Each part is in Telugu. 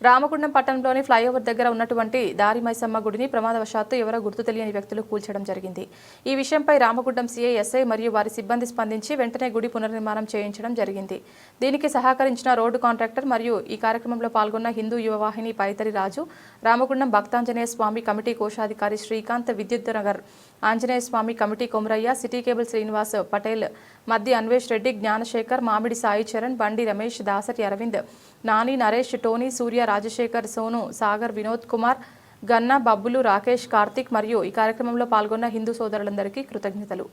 రామగుండం పట్టణంలోని ఫ్లైఓవర్ దగ్గర ఉన్నటువంటి దారి మైసమ్మ గుడిని ప్రమాదవశాత్తు ఎవరో గుర్తు తెలియని వ్యక్తులు కూల్చడం జరిగింది. ఈ విషయంపై రామగుండం సీఐ ఎస్ఐ మరియు వారి సిబ్బంది స్పందించి వెంటనే గుడి పునర్నిర్మాణం చేయించడం జరిగింది. దీనికి సహకరించిన రోడ్డు కాంట్రాక్టర్ మరియు ఈ కార్యక్రమంలో పాల్గొన్న హిందూ యువవాహిని పైతరి రాజు రామగుండం భక్తాంజనేయ స్వామి కమిటీ కోశాధికారి Srikanth Vidyut Nagar Anjaneya Swamy committee Komaraiah city cable Srinivas Patel Maddi Anvesh Reddy Gnanasekhar Mamidi Sai Charan Bandi Ramesh Dasari Aravind Nani Naresh Tony Surya Rajasekhar Sonu Sagar Vinod Kumar Ganna Babbulu Rakesh Karthik మరియు ఈ కార్యక్రమంలో పాల్గొన్న హిందూ సోదరులందరికీ కృతజ్ఞతలు.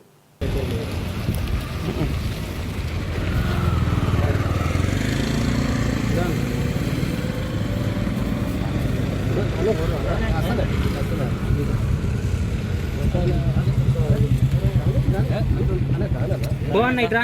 అన్న ఇట్రా.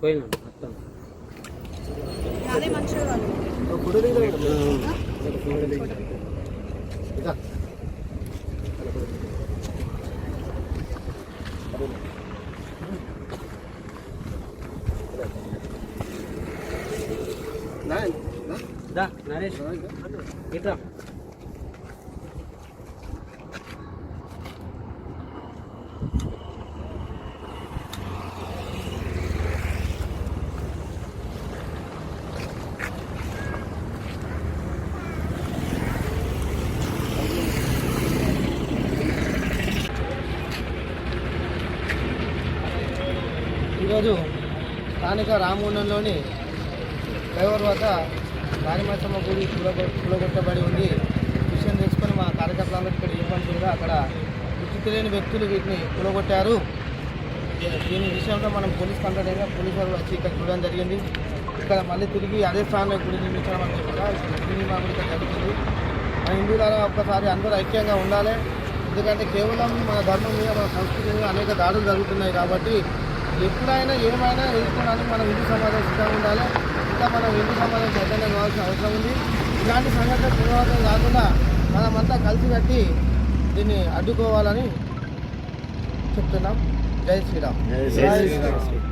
పోయినా మొత్తం నరేష్ ఇట్రా ఈరోజు స్థానిక రామగుండంలోని ఫ్లైఓవర్ వద్ద రాణిమచ్చమ్మ గుడి కూలగొట్టబడి కులగొట్టబడి ఉంది. విషయం తెలుసుకొని మా కార్యకర్తలందరూ ఇక్కడ ఇవ్వకుండా అక్కడ గుర్తు తెలియని వ్యక్తులు వీటిని కూలగొట్టారు. దీని విషయంలో మనం పోలీస్ కంప్లైంట్ పోలీసు వాళ్ళు వచ్చి ఇక్కడ చూడడం జరిగింది. ఇక్కడ మళ్ళీ తిరిగి అదే స్థానంలో గుడి నిర్మించడం అనేది కూడా గుడి నిర్మాణం ఇక్కడ జరుగుతుంది. మన హిందువులారా ఒక్కసారి అందరూ ఐక్యంగా ఉండాలి. ఎందుకంటే కేవలం మన ధర్మం మీద మన సంస్కృతి మీద అనేక దాడులు జరుగుతున్నాయి కాబట్టి ఎప్పుడైనా ఏమైనా ఎదుర్కోవడానికి మనం హిందూ సమాజం సిద్ధంగా ఉండాలి. ఇంకా మనం హిందూ సమాజం చైతన్యం కావాల్సిన అవసరం ఉంది. ఇలాంటి సంఘటన పునరావృతం కాకుండా మనమంతా కలిసి కట్టి దీన్ని అడ్డుకోవాలని చెప్తున్నాం. జై శ్రీరామ్. జై శ్రీరామ్.